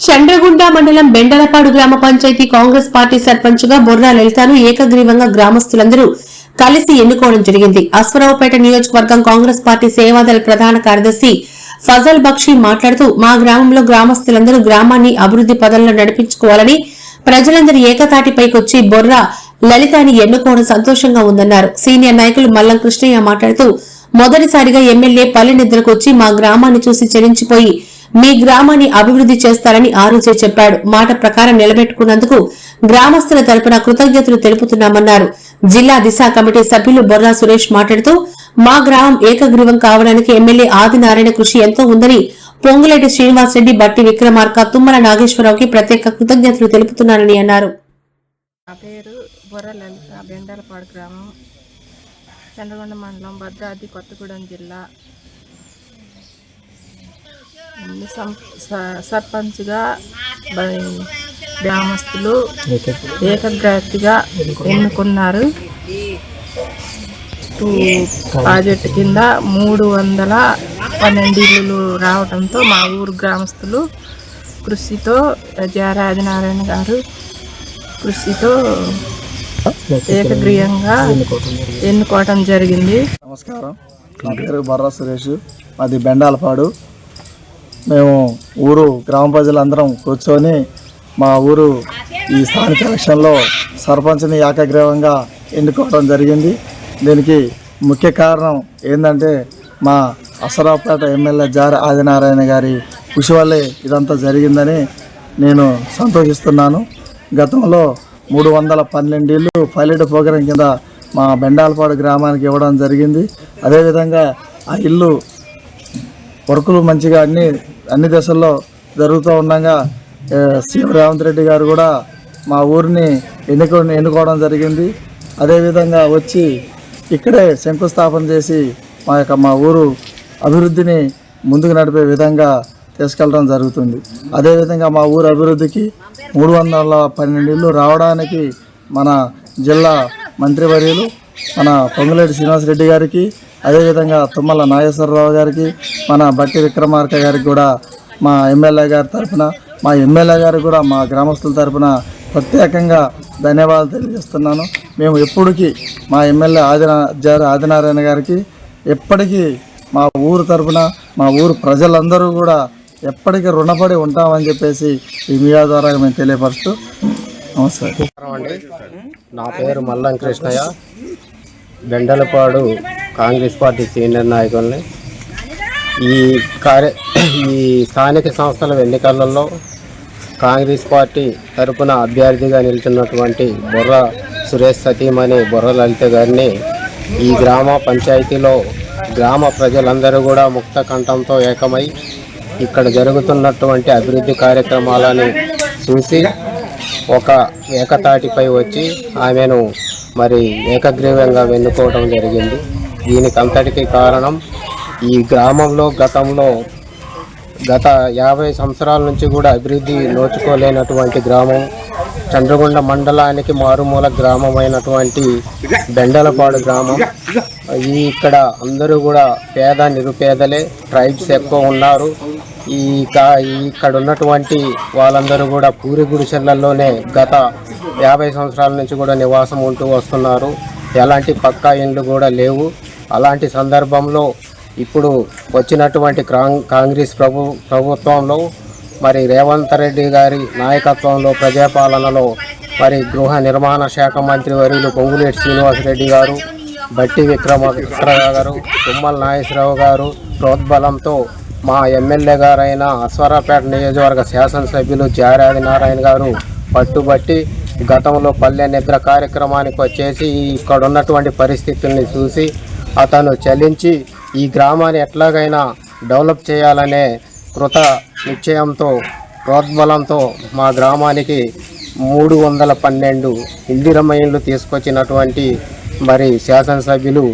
చండ్రగుండ మండలం బెండలపాడు గ్రామ పంచాయతీ కాంగ్రెస్ పార్టీ సర్పంచ్గా బొర్రా లలితను ఏకగ్రీవంగా గ్రామస్తులందరూ కలిసి ఎన్నుకోవడం జరిగింది. అశ్వరావుపేట నియోజకవర్గం కాంగ్రెస్ పార్టీ సేవాదళ ప్రధాన కార్యదర్శి ఫజల్ బక్షి మాట్లాడుతూ మా గ్రామంలో గ్రామస్తులందరూ గ్రామాన్ని అభివృద్ది పదంలో నడిపించుకోవాలని ప్రజలందరూ ఏకతాటిపైకొచ్చి బొర్రా లలితాని ఎన్నుకోవడం సంతోషంగా ఉందన్నారు. సీనియర్ నాయకులు మల్లం కృష్ణయ్య మాట్లాడుతూ మొదటిసారిగా ఎమ్మెల్యే పల్లె నిద్రకు వచ్చి మా గ్రామాన్ని చూసి చెలించిపోయి మీ గ్రామాన్ని అభివృద్ధి చేస్తారని ఆ రోజే చెప్పాడు. మాట ప్రకారం నిలబెట్టుకున్నందుకు గ్రామస్తుల తరపున కృతజ్ఞతలు తెలుపుతున్నామన్నారు. జిల్లా దిశ కమిటీ సభ్యులు బొర్రా సురేష్ మాట్లాడుతూ మా గ్రామం ఏకగ్రీవం కావడానికి ఎమ్మెల్యే ఆదినారాయణ కృషి ఎంతో ఉందని పొంగులేటి శ్రీనివాసరెడ్డి బట్టి విక్రమార్క తుమ్మల నాగేశ్వరరావుకి ప్రత్యేక కృతజ్ఞతలు తెలుపుతున్నారని అన్నారు. నా పేరు బొర్ర లలిత బెండాలపాడు గ్రామం చంద్రగొండ మండలం భద్రాద్రి కొత్తగూడెం జిల్లా. సర్పంచ్గా గ్రామస్తులు ఏకగ్రాతిగా ఎన్నుకున్నారు. ప్రాజెక్టు కింద మూడు వందల పన్నెండు ఇల్లులు రావడంతో మా ఊరు గ్రామస్తులు కృషితో జారా గారు కృషితో ఏకగ్రీయంగా ఎన్నుకోవటం జరిగింది. నమస్కారం. నా పేరు బర్రా సురేష్. మాది బెండాలపాడు. మేము ఊరు గ్రామ ప్రజలందరం కూర్చొని మా ఊరు ఈ స్థానిక ఎలక్షన్లో సర్పంచ్ని ఏకగ్రీవంగా ఎన్నుకోవడం జరిగింది. దీనికి ముఖ్య కారణం ఏంటంటే మా అసరాపేట ఎమ్మెల్యే జార ఆదినారాయణ గారి కృషి వల్లే ఇదంతా జరిగిందని నేను సంతోషిస్తున్నాను. గతంలో మూడు వందల పన్నెండు పైలట్ ప్రోగ్రాం కింద మా బెండాలపాడు గ్రామానికి ఇవ్వడం జరిగింది. అదేవిధంగా ఆ ఇల్లు వర్కులు మంచిగా అన్ని అన్ని దశల్లో జరుగుతూ ఉండగా సీఎం రేవంత్ రెడ్డి గారు కూడా మా ఊరిని ఎన్నుకో ఎన్నుకోవడం జరిగింది. అదేవిధంగా వచ్చి ఇక్కడే శంకుస్థాపన చేసి మా యొక్క మా ఊరు అభివృద్ధిని ముందుకు నడిపే విధంగా తీసుకెళ్ళడం జరుగుతుంది. అదేవిధంగా మా ఊరు అభివృద్ధికి మూడు వందల పన్నెండు ఇళ్ళు రావడానికి మన జిల్లా మంత్రివర్యులు మన పొంగులేటి శ్రీనివాసరెడ్డి గారికి అదేవిధంగా తుమ్మల నాగేశ్వరరావు గారికి మన బట్టి విక్రమార్క గారికి కూడా మా ఎమ్మెల్యే గారి తరఫున మా ఎమ్మెల్యే గారికి కూడా మా గ్రామస్తుల తరఫున ప్రత్యేకంగా ధన్యవాదాలు తెలియజేస్తున్నాను. మేము ఎప్పటికీ మా ఎమ్మెల్యే ఆదినా జారి ఆదినారాయణ గారికి ఎప్పటికీ మా ఊరు తరఫున మా ఊరు ప్రజలందరూ కూడా ఎప్పటికీ రుణపడి ఉంటామని చెప్పేసి ఈ మీడియా ద్వారా మేము తెలియపరుస్తూ నమస్కారం. అండి. నా పేరు మల్లం కృష్ణయ్య బెండలపాడు కాంగ్రెస్ పార్టీ సీనియర్ నాయకుల్ని ఈ కార్య ఈ స్థానిక సంస్థల ఎన్నికలలో కాంగ్రెస్ పార్టీ తరపున అభ్యర్థిగా నిలుచున్నటువంటి బొర్ర సురేష్ సతీమణి బొర్ర లలిత గారిని ఈ గ్రామ పంచాయతీలో గ్రామ ప్రజలందరూ కూడా ముక్త కంఠంతో ఏకమై ఇక్కడ జరుగుతున్నటువంటి అభివృద్ధి కార్యక్రమాలని చూసి ఒక ఏకతాటిపై వచ్చి ఆమెను మరి ఏకగ్రీవంగా వెన్నుకోవడం జరిగింది. దీనికి అంతటికి కారణం ఈ గ్రామంలో గతంలో గత యాభై సంవత్సరాల నుంచి కూడా అభివృద్ధి నోచుకోలేనటువంటి గ్రామం చంద్రగొండ మండలానికి మారుమూల గ్రామమైనటువంటి బెండలపాడు గ్రామం. ఈ ఇక్కడ అందరూ కూడా పేద నిరుపేదలే ట్రైబ్స్ ఎక్కువ ఉన్నారు. ఈ కా ఇక్కడ ఉన్నటువంటి వాళ్ళందరూ కూడా పూరి గుడిసెలలోనే గత యాభై సంవత్సరాల నుంచి కూడా నివాసం ఉంటూ వస్తున్నారు. ఎలాంటి పక్కా ఇండ్లు కూడా లేవు. అలాంటి సందర్భంలో ఇప్పుడు వచ్చినటువంటి కాంగ్రెస్ ప్రభు ప్రభుత్వంలో మరి రేవంత్ రెడ్డి గారి నాయకత్వంలో ప్రజాపాలనలో మరి గృహ నిర్మాణ శాఖ మంత్రి వర్యులు పొంగులేటి శ్రీనివాసరెడ్డి గారు బట్టి విక్రమ గారు తుమ్మల నాగేశ్వరరావు గారు ప్రోద్బలంతో మా ఎమ్మెల్యే గారైన అశ్వరాపేట నియోజకవర్గ శాసనసభ్యులు జారాది నారాయణ గారు పట్టుబట్టి గతంలో పల్లె నిద్ర కార్యక్రమానికి వచ్చేసి ఇక్కడ ఉన్నటువంటి పరిస్థితుల్ని చూసి అతను చలించి ఈ గ్రామాన్ని ఎట్లాగైనా డెవలప్ చేయాలనే కృత నిశ్చయంతో ప్రోద్బలంతో మా గ్రామానికి మూడు వందల పన్నెండు ఇందిరమయ్యలు తీసుకొచ్చినటువంటి మరి శాసనసభ్యులు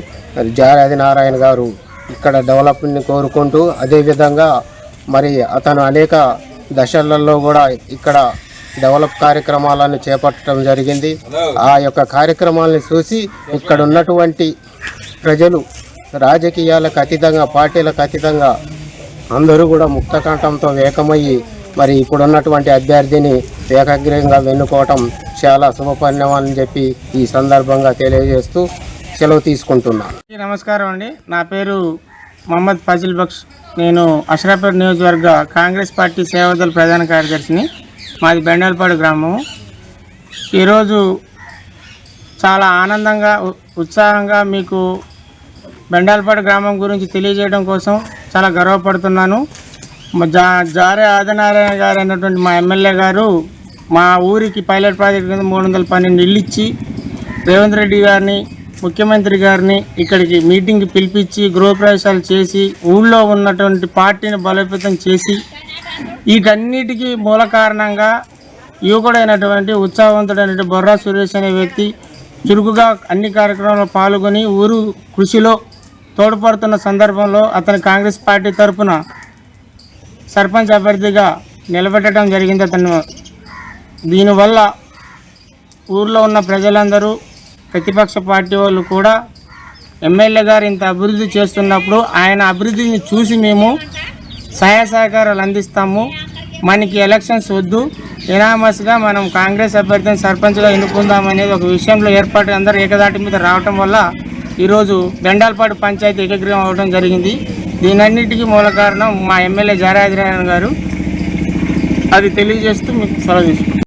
జారాది నారాయణ గారు ఇక్కడ డెవలప్మెంట్ని కోరుకుంటూ అదేవిధంగా మరి అతను అనేక దశలలో కూడా ఇక్కడ డెవలప్ కార్యక్రమాలను చేపట్టడం జరిగింది. ఆ యొక్క కార్యక్రమాలను చూసి ఇక్కడ ఉన్నటువంటి ప్రజలు రాజకీయాలకు అతీతంగా పార్టీలకు అతీతంగా అందరూ కూడా ముక్తకంఠంతో ఏకమయ్యి మరి ఇప్పుడున్నటువంటి అభ్యర్థిని ఏకగ్రీవంగా వెన్నుకోవటం చాలా శుభపరిణామని చెప్పి ఈ సందర్భంగా తెలియజేస్తూ సెలవు తీసుకుంటున్నాను నమస్కారం అండి. నా పేరు మహమ్మద్ ఫజిల్ బక్ష్. నేను అషరాపేట నియోజకవర్గ కాంగ్రెస్ పార్టీ సేవదళ ప్రధాన కార్యదర్శిని. మాది బెండల్పాడు గ్రామం ఈరోజు చాలా ఆనందంగా ఉత్సాహంగా మీకు బెండాలపాడు గ్రామం గురించి తెలియజేయడం కోసం చాలా గర్వపడుతున్నాను. జా జారే ఆదినారాయణ గారు అన్నటువంటి మా ఎమ్మెల్యే గారు మా ఊరికి పైలట్ ప్రాజెక్ట్ కింద మూడు వందల పన్నెండు ఇల్లు ఇచ్చి రేవంత్ రెడ్డి గారిని ముఖ్యమంత్రి గారిని ఇక్కడికి మీటింగ్కి పిలిపించి గృహప్రవేశాలు చేసి ఊళ్ళో ఉన్నటువంటి పార్టీని బలోపేతం చేసి వీటన్నిటికీ మూల కారణంగా యువకుడైనటువంటి ఉత్సాహవంతుడైనటువంటి బొర్రా సురేష్ అనే వ్యక్తి చురుకుగా అన్ని కార్యక్రమాల్లో పాల్గొని ఊరు కృషిలో తోడ్పడుతున్న సందర్భంలో అతను కాంగ్రెస్ పార్టీ తరఫున సర్పంచ్ అభ్యర్థిగా నిలబెట్టడం జరిగింది అతను. దీనివల్ల ఊర్లో ఉన్న ప్రజలందరూ ప్రతిపక్ష పార్టీ వాళ్ళు కూడా ఎమ్మెల్యే గారు ఇంత అభివృద్ధి చేస్తున్నప్పుడు ఆయన అభివృద్ధిని చూసి మేము సహాయ సహకారాలు అందిస్తాము. మనకి ఎలక్షన్స్ వద్దు. ఎనామస్గా మనం కాంగ్రెస్ అభ్యర్థిని సర్పంచ్గా ఎన్నుకుందాం అనేది ఒక విషయంలో ఏర్పాటు అందరూ ఏకదాటి మీద రావటం వల్ల ఈరోజు బెండాల్పాడు పంచాయతీ ఏకగ్రీవం అవ్వడం జరిగింది. దీనన్నిటికీ మూల కారణం మా ఎమ్మెల్యే జారాదినారాయణ గారు. అది తెలియజేస్తూ మీకు సెలవు తీసుకుంటాం